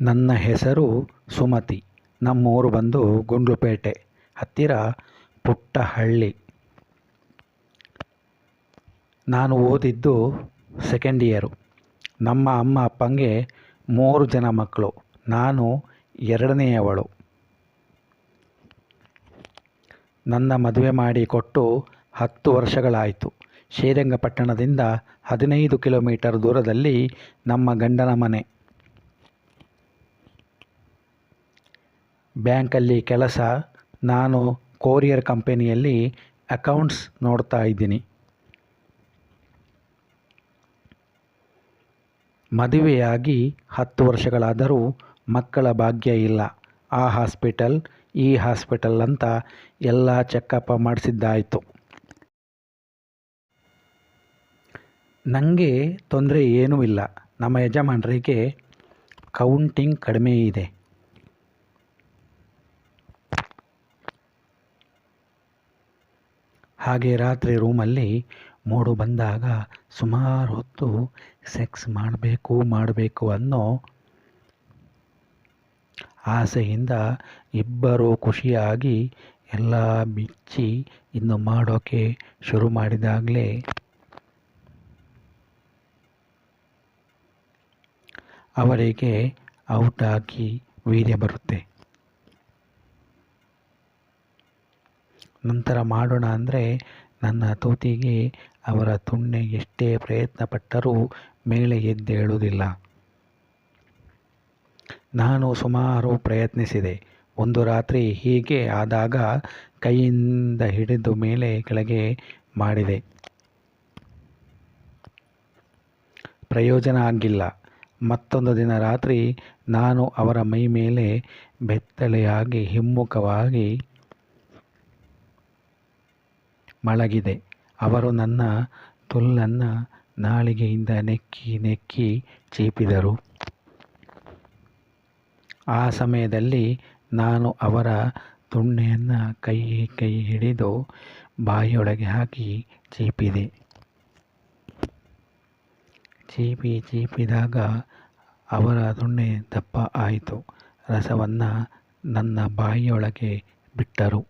ನನ್ನ ಹೆಸರು ಸುಮತಿ. ನಮ್ಮೂರು ಬಂದು ಗುಂಡ್ಲುಪೇಟೆ ಹತ್ತಿರ ಪುಟ್ಟಹಳ್ಳಿ. ನಾನು ಓದಿದ್ದು ಸೆಕೆಂಡ್ ಇಯರು ನಮ್ಮ ಅಮ್ಮ ಅಪ್ಪಂಗೆ ಮೂರು ಜನ ಮಕ್ಕಳು. ನಾನು ಎರಡನೆಯವಳು. ನನ್ನ ಮದುವೆ ಮಾಡಿ ಕೊಟ್ಟು ಹತ್ತು ವರ್ಷಗಳಾಯಿತು. ಶ್ರೀರಂಗಪಟ್ಟಣದಿಂದ ಹದಿನೈದು ಕಿಲೋಮೀಟರ್ ದೂರದಲ್ಲಿ ನಮ್ಮ ಗಂಡನ ಮನೆ. ಬ್ಯಾಂಕಲ್ಲಿ ಕೆಲಸ, ನಾನು ಕೊರಿಯರ್ ಕಂಪನಿಯಲ್ಲಿ ಅಕೌಂಟ್ಸ್ ನೋಡ್ತಾ ಇದ್ದೀನಿ. ಮದುವೆಯಾಗಿ ಹತ್ತು ವರ್ಷಗಳಾದರೂ ಮಕ್ಕಳ ಭಾಗ್ಯ ಇಲ್ಲ. ಆ ಹಾಸ್ಪಿಟಲ್, ಈ ಹಾಸ್ಪಿಟಲ್ ಅಂತ ಎಲ್ಲ ಚೆಕಪ್ ಮಾಡಿಸಿದ್ದಾಯಿತು. ನನಗೆ ತೊಂದರೆ ಏನೂ ಇಲ್ಲ. ನಮ್ಮ ಯಜಮಾನರಿಗೆ ಕೌಂಟಿಂಗ್ ಕಡಿಮೆ ಇದೆ. ಹಾಗೆ ರಾತ್ರಿ ರೂಮಲ್ಲಿ ಮೂಡು ಬಂದಾಗ ಸುಮಾರು ಹೊತ್ತು ಸೆಕ್ಸ್ ಮಾಡಬೇಕು ಮಾಡಬೇಕು ಅನ್ನೋ ಆಸೆಯಿಂದ ಇಬ್ಬರೂ ಖುಷಿಯಾಗಿ ಎಲ್ಲ ಬಿಚ್ಚಿ ಇನ್ನು ಮಾಡೋಕ್ಕೆ ಶುರು ಮಾಡಿದಾಗಲೇ ಅವರಿಗೆ ಔಟಾಗಿ ವೀರ್ಯ ಬರುತ್ತೆ. ನಂತರ ಮಾಡೋಣ ಅಂದರೆ ನನ್ನ ತೂತಿಗೆ ಅವರ ತುಣ್ಣೆ ಎಷ್ಟೇ ಪ್ರಯತ್ನ ಪಟ್ಟರೂ ಮೇಲೆ ಎದ್ದೇಳುವುದಿಲ್ಲ ನಾನು ಸುಮಾರು ಪ್ರಯತ್ನಿಸಿದೆ. ಒಂದು ರಾತ್ರಿ ಹೀಗೆ ಆದಾಗ ಕೈಯಿಂದ ಹಿಡಿದು ಮೇಲೆ ಕೆಳಗೆ ಮಾಡಿದೆ. ಪ್ರಯೋಜನ ಆಗಿಲ್ಲ. ಮತ್ತೊಂದು ದಿನ ರಾತ್ರಿ ನಾನು ಅವರ ಮೈ ಮೇಲೆ ಬೆತ್ತಲೆಯಾಗಿ ಹಿಮ್ಮುಖವಾಗಿ ಮಲಗಿದೆ ಅವರು ನನ್ನ ತುಲ್ಲನ್ನು ನಾಲಿಗೆಯಿಂದ ನೆಕ್ಕಿ ನೆಕ್ಕಿ ಚೀಪಿದರು. ಆ ಸಮಯದಲ್ಲಿ ನಾನು ಅವರ ತುಣ್ಣೆಯನ್ನು ಕೈ ಕೈ ಹಿಡಿದು ಬಾಯಿಯೊಳಗೆ ಹಾಕಿ ಚೀಪಿದೆ. ಚೀಪಿ ಚೀಪಿದಾಗ ಅವರ ತುಣ್ಣೆ ದಪ್ಪ ಆಯಿತು. ರಸವನ್ನು ನನ್ನ ಬಾಯಿಯೊಳಗೆ ಬಿಟ್ಟರು.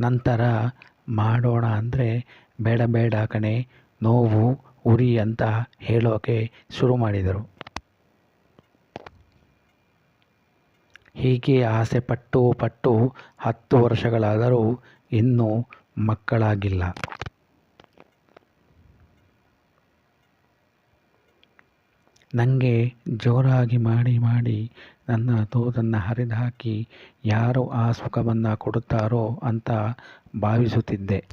ನಂತರ ಮಾಡೋಣ ಅಂದರೆ ಬೇಡ ಬೇಡ ಕಣೆ, ನೋವು, ಉರಿ ಅಂತ ಹೇಳೋಕೆ ಶುರು ಮಾಡಿದರು. ಹೀಗೆ ಆಸೆ ಪಟ್ಟು ಪಟ್ಟು ಹತ್ತು ವರ್ಷಗಳಾದರೂ ಇನ್ನೂ ಮಕ್ಕಳಾಗಿಲ್ಲ. ನನಗೆ ಜೋರಾಗಿ ಮಾಡಿ ಮಾಡಿ ನನ್ನ ತೋದನ್ನು ಹರಿದು ಹಾಕಿ ಯಾರು ಆ ಸುಖವನ್ನು ಕೊಡುತ್ತಾರೋ ಅಂತ ಭಾವಿಸುತ್ತಿದ್ದೆ.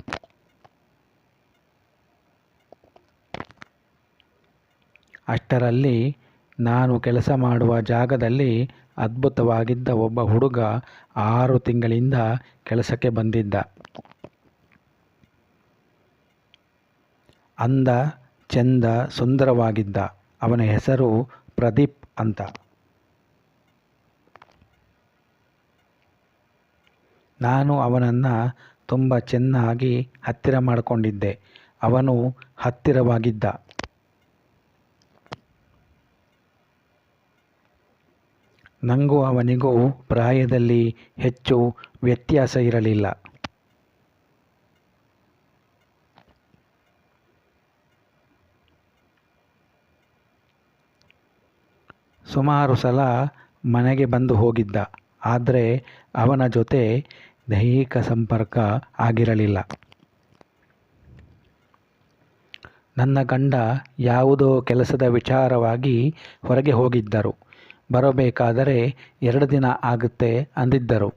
ಅಷ್ಟರಲ್ಲಿ ನಾನು ಕೆಲಸ ಮಾಡುವ ಜಾಗದಲ್ಲಿ ಅದ್ಭುತವಾಗಿದ್ದ ಒಬ್ಬ ಹುಡುಗ ಆರು ತಿಂಗಳಿಂದ ಕೆಲಸಕ್ಕೆ ಬಂದಿದ್ದ. ಅಂದ, ಚೆಂದ, ಸುಂದರವಾಗಿದ್ದ. ಅವನ ಹೆಸರು ಪ್ರದೀಪ್ ಅಂತ. ನಾನು ಅವನನ್ನು ತುಂಬ ಚೆನ್ನಾಗಿ ಹತ್ತಿರ ಮಾಡಿಕೊಂಡಿದ್ದೆ. ಅವನು ಹತ್ತಿರವಾಗಿದ್ದ. ನನಗೂ ಅವನಿಗೂ ಪ್ರಾಯದಲ್ಲಿ ಹೆಚ್ಚು ವ್ಯತ್ಯಾಸ ಇರಲಿಲ್ಲ. ಸುಮಾರು ಸಲ ಮನೆಗೆ ಬಂದು ಹೋಗಿದ್ದ. ಆದರೆ ಅವನ ಜೊತೆ ದೈಹಿಕ ಸಂಪರ್ಕ ಆಗಿರಲಿಲ್ಲ. ನನ್ನ ಗಂಡ ಯಾವುದೋ ಕೆಲಸದ ವಿಚಾರವಾಗಿ ಹೊರಗೆ ಹೋಗಿದ್ದರು. ಬರಬೇಕಾದರೆ ಎರಡು ದಿನ ಆಗುತ್ತೆ ಅಂದಿದ್ದರು.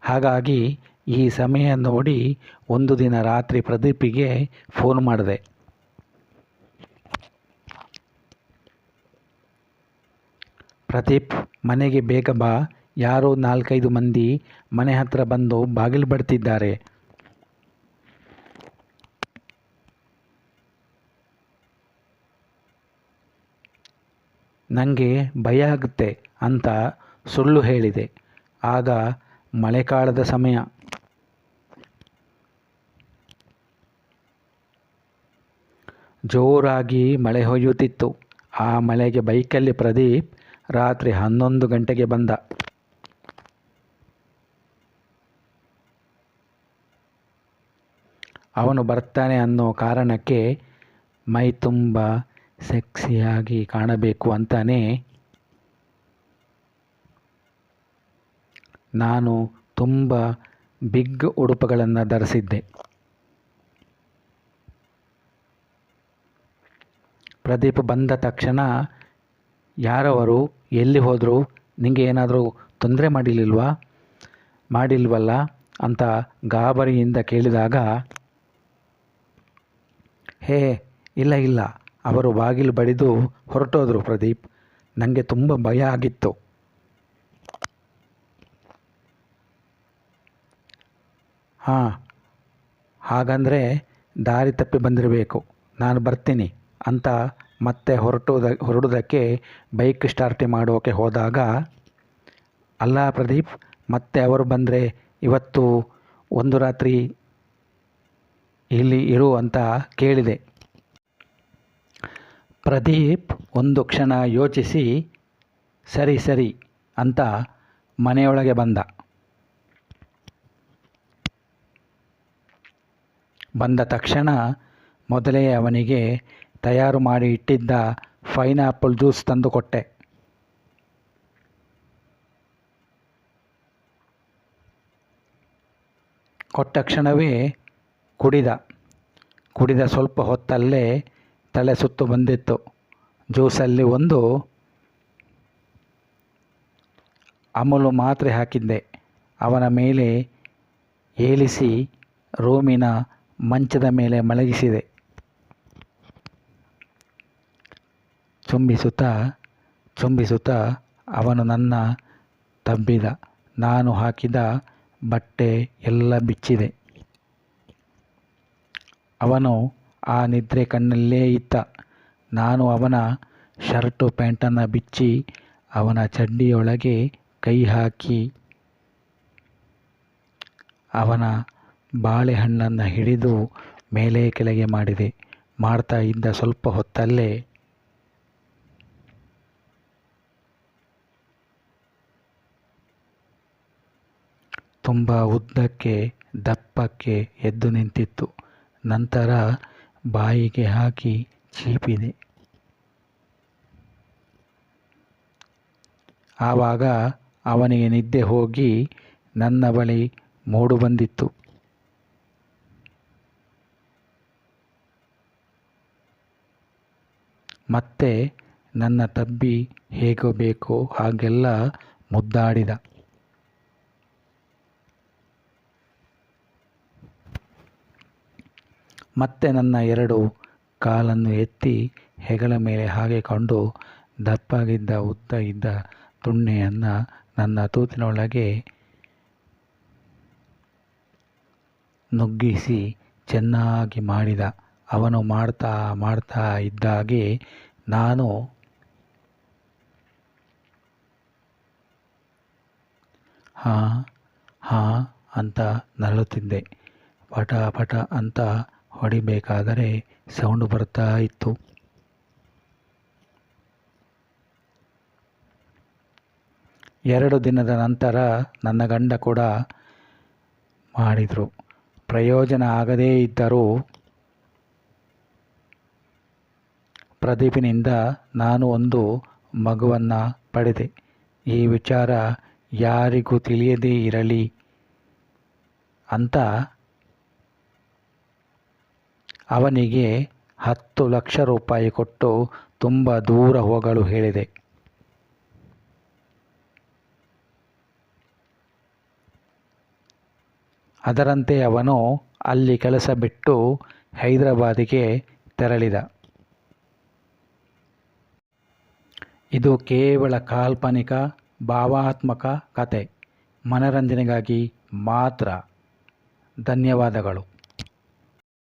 ಹಾಗಾಗಿ ಈ ಸಮಯ ನೋಡಿ ಒಂದು ದಿನ ರಾತ್ರಿ ಪ್ರದೀಪಿಗೆ ಫೋನ್ ಮಾಡಿದೆ. ಪ್ರದೀಪ್, ಮನೆಗೆ ಬೇಗ ಬಾ. ಯಾರೋ ನಾಲ್ಕೈದು ಮಂದಿ ಮನೆ ಹತ್ರ ಬಂದು ಬಾಗಿಲು ಬಡ್ತಿದ್ದಾರೆ. ನನಗೆ ಭಯ ಆಗುತ್ತೆ ಅಂತ ಸುಳ್ಳು ಹೇಳಿದೆ. ಆಗ ಮಳೆಕಾಲದ ಸಮಯ. ಜೋರಾಗಿ ಮಳೆ ಹೊಯ್ಯುತ್ತಿತ್ತು. ಆ ಮಳೆಗೆ ಬೈಕಲ್ಲಿ ಪ್ರದೀಪ್ ರಾತ್ರಿ ಹನ್ನೊಂದು ಗಂಟೆಗೆ ಬಂದ. ಅವನು ಬರ್ತಾನೆ ಅನ್ನೋ ಕಾರಣಕ್ಕೆ ಮೈ ತುಂಬ ಸೆಕ್ಸಿಯಾಗಿ ಕಾಣಬೇಕು ಅಂತಾನೆ ನಾನು ತುಂಬ ಬಿಗ್ ಉಡುಪುಗಳನ್ನು ಧರಿಸಿದ್ದೆ. ಪ್ರದೀಪ್ ಬಂದ ತಕ್ಷಣ ಯಾರವರು, ಎಲ್ಲಿ ಹೋದರು ನಿಮಗೆ ಏನಾದರೂ ತೊಂದರೆ ಮಾಡಿಲಿಲ್ವಾ? ಮಾಡಿಲ್ವಲ್ಲ? ಅಂತ ಗಾಬರಿಯಿಂದ ಕೇಳಿದಾಗ, ಹೇ, ಇಲ್ಲ ಇಲ್ಲ. ಅವರು ಬಾಗಿಲು ಬಡಿದು ಹೊರಟೋದ್ರು ಪ್ರದೀಪ್. ನನಗೆ ತುಂಬ ಭಯ ಆಗಿತ್ತು. ಹಾಂ, ಹಾಗಂದರೆ ದಾರಿ ತಪ್ಪಿ ಬಂದಿರಬೇಕು. ನಾನು ಬರ್ತೀನಿ ಅಂತ ಮತ್ತೆ ಹೊರಟುದ, ಹೊರಡುವುದಕ್ಕೆ ಬೈಕ್ ಸ್ಟಾರ್ಟ್ ಮಾಡೋಕೆ ಹೋದಾಗ, ಅಲ್ಲ ಪ್ರದೀಪ್, ಮತ್ತೆ ಅವರು ಬಂದರೆ ಇವತ್ತು ಒಂದು ರಾತ್ರಿ ಇಲ್ಲಿ ಇರು ಅಂತ ಕೇಳಿದೆ. ಪ್ರದೀಪ್ ಒಂದು ಕ್ಷಣ ಯೋಚಿಸಿ, ಸರಿ ಸರಿ ಅಂತ ಮನೆಯೊಳಗೆ ಬಂದ. ಬಂದ ತಕ್ಷಣ ಮೊದಲೇ ಅವನಿಗೆ ತಯಾರು ಮಾಡಿ ಇಟ್ಟಿದ್ದ ಪೈನಾಪಲ್ ಜ್ಯೂಸ್ ತಂದು ಕೊಟ್ಟೆ. ಕೊಟ್ಟ ಕ್ಷಣವೇ ಕುಡಿದ. ಕುಡಿದ ಸ್ವಲ್ಪ ಹೊತ್ತಲ್ಲೇ ತಲೆ ಸುತ್ತು ಬಂದಿತ್ತು. ಜ್ಯೂಸಲ್ಲಿ ಒಂದು ಅಮಲು ಮಾತ್ರೆ ಹಾಕಿದ್ದೆ. ಅವನ ಮೇಲೆ ಏಳಿಸಿ ರೂಮಿನ ಮಂಚದ ಮೇಲೆ ಮಲಗಿಸಿದೆ. ಚುಂಬಿಸುತ್ತಾ ಚುಂಬಿಸುತ್ತಾ ಅವನು ನನ್ನ ತಬ್ಬಿದ ನಾನು ಹಾಕಿದ ಬಟ್ಟೆ ಎಲ್ಲ ಬಿಚ್ಚಿದೆ. ಅವನು ಆ ನಿದ್ರೆ ಕಣ್ಣಲ್ಲೇ ಇದ್ದ ನಾನು ಅವನ ಶರ್ಟು ಪ್ಯಾಂಟನ್ನು ಬಿಚ್ಚಿ ಅವನ ಚಡ್ಡಿಯೊಳಗೆ ಕೈ ಹಾಕಿ ಅವನ ಬಾಳೆಹಣ್ಣನ್ನು ಹಿಡಿದು ಮೇಲೆ ಕೆಳಗೆ ಮಾಡಿದೆ. ಮಾಡ್ತಾ ಇದ್ದ ಸ್ವಲ್ಪ ಹೊತ್ತಲ್ಲೇ ತುಂಬ ಉದ್ದಕ್ಕೆ, ದಪ್ಪಕ್ಕೆ ಎದ್ದು ನಿಂತಿತ್ತು. ನಂತರ ಬಾಯಿಗೆ ಹಾಕಿ ಚೀಪಿದೆ. ಆವಾಗ ಅವನಿಗೆ ನಿದ್ದೆ ಹೋಗಿ ನನ್ನ ಬಳಿ ಮೂಡು ಬಂದಿತ್ತು. ಮತ್ತೆ ನನ್ನ ತಬ್ಬಿ ಹೇಗೋ ಬೇಕೋ ಹಾಗೆಲ್ಲ ಮುದ್ದಾಡಿದ. ಮತ್ತೆ ನನ್ನ ಎರಡು ಕಾಲನ್ನು ಎತ್ತಿ ಹೆಗಲ ಮೇಲೆ ಹಾಕಿಕೊಂಡು ದಪ್ಪಗಿದ್ದ ಉದ್ದ ಇದ್ದ ತುಣ್ಣೆಯನ್ನು ನನ್ನ ತೂತಿನೊಳಗೆ ನುಗ್ಗಿಸಿ ಚೆನ್ನಾಗಿ ಮಾಡಿದ. ಅವನು ಮಾಡ್ತಾ ಮಾಡ್ತಾ ಇದ್ದಾಗೆ ನಾನು ಹಾಂ ಹಾಂ ಅಂತ ನರಳುತ್ತಿದ್ದೆ. ಪಟ ಪಟ ಅಂತ ಹೊಡಿಬೇಕಾದರೆ ಸೌಂಡ್ ಬರ್ತಾ ಇತ್ತು. ಎರಡು ದಿನದ ನಂತರ ನನ್ನ ಗಂಡ ಕೂಡ ಮಾಡಿದರು. ಪ್ರಯೋಜನ ಆಗದೇ ಇದ್ದರೂ ಪ್ರದೀಪಿನಿಂದ ನಾನು ಒಂದು ಮಗುವನ್ನು ಪಡೆದೆ. ಈ ವಿಚಾರ ಯಾರಿಗೂ ತಿಳಿಯದೇ ಇರಲಿ ಅಂತ ಅವನಿಗೆ ಹತ್ತು ಲಕ್ಷ ರೂಪಾಯಿ ಕೊಟ್ಟು ತುಂಬ ದೂರ ಹೋಗಲು ಹೇಳಿದೆ. ಅದರಂತೆ ಅವನು ಅಲ್ಲಿ ಕೆಲಸ ಬಿಟ್ಟು ಹೈದರಾಬಾದಿಗೆ ತೆರಳಿದ. ಇದು ಕೇವಲ ಕಾಲ್ಪನಿಕ, ಭಾವಾತ್ಮಕ ಕತೆ. ಮನರಂಜನೆಗಾಗಿ ಮಾತ್ರ. ಧನ್ಯವಾದಗಳು.